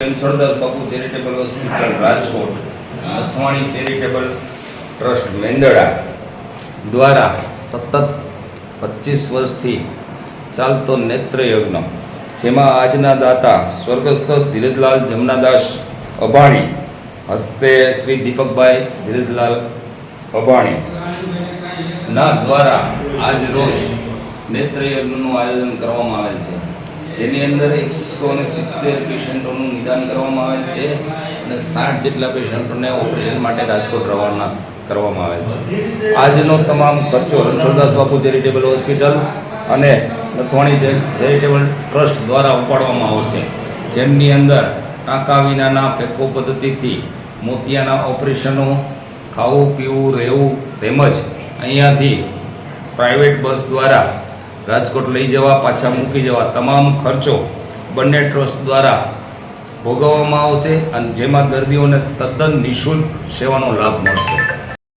Ranchhoddas Bapu charitable hospital Rajkot Athvani charitable trust Mendarda દ્વારા સતત પચીસ વર્ષથી ચાલતો નેત્રયજ્ઞ, જેમાં આજના દાતા સ્વર્ગસ્થ ધીરજલાલ જમનાદાસ અભાણી, હસ્તે શ્રી દીપકભાઈ ધીરજલાલ અભાણી ના દ્વારા આજ રોજ નેત્રયજ્ઞનું આયોજન કરવામાં આવે છે. જેની અંદર એકસો ને સિત્તેર પેશન્ટોનું નિદાન કરવામાં આવે છે અને સાઠ જેટલા પેશન્ટોને ઓપરેશન માટે રાજકોટ રવાના કરવામાં આવે છે. આજનો તમામ ખર્ચો રણછોડદાસ બાપુ ચેરિટેબલ હોસ્પિટલ અને લખવાણી ચેરિટેબલ ટ્રસ્ટ દ્વારા ઉપાડવામાં આવશે. જેમની અંદર ટાંકા વિનાના ફેકો પદ્ધતિથી મોતિયાના ઓપરેશનો, ખાવું, પીવું, રહેવું તેમજ અહીંયાથી પ્રાઇવેટ બસ દ્વારા રાજકોટ લઈ જવા, પાછા મૂકી જવા તમામ ખર્ચો બંને ટ્રસ્ટ દ્વારા ભોગવવામાં આવશે અને જેમાં દર્દીઓને તદ્દન નિઃશુલ્ક સેવાનો લાભ મળશે.